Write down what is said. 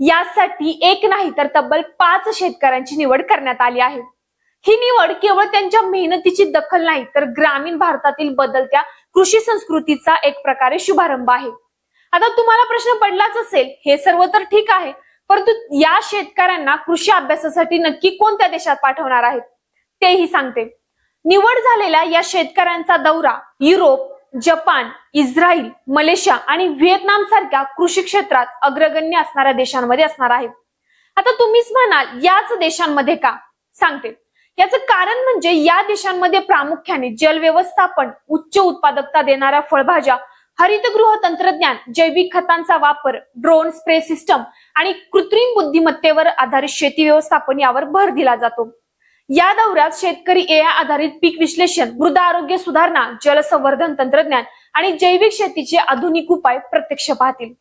यासाठी एक नाही तर तब्बल पाच शेतकऱ्यांची निवड करण्यात आली आहे. ही निवड केवळ त्यांच्या मेहनतीची दखल नाही तर ग्रामीण भारतातील बदलत्या कृषी संस्कृतीचा एक प्रकारे शुभारंभ आहे. आता तुम्हाला प्रश्न पडलाच असेल हे सर्व तर ठीक आहे परंतु या शेतकऱ्यांना कृषी अभ्यासासाठी नक्की कोणत्या देशात पाठवणार आहेत? तेही सांगते. निवड झालेल्या या शेतकऱ्यांचा दौरा युरोप जपान इस्रायल मलेशिया आणि व्हिएतनाम सारख्या कृषी क्षेत्रात अग्रगण्य असणाऱ्या देशांमध्ये असणार आहे. आता तुम्हीच म्हणाल याच देशांमध्ये का? सांगते. याचं कारण म्हणजे या देशांमध्ये प्रामुख्याने जल व्यवस्थापन उच्च उत्पादकता देणाऱ्या फळभाज्या हरितगृह तंत्रज्ञान जैविक खतांचा वापर ड्रोन स्प्रे सिस्टम आणि कृत्रिम बुद्धिमत्तेवर आधारित शेती व्यवस्थापन यावर भर दिला जातो. या दौऱ्यात शेतकरी एआय आधारित पीक विश्लेषण मृदा आरोग्य सुधारणा जलसंवर्धन तंत्रज्ञान आणि जैविक शेतीचे आधुनिक उपाय प्रत्यक्ष पाहतील.